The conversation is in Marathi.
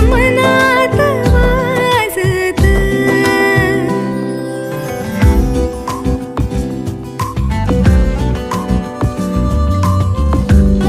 कामना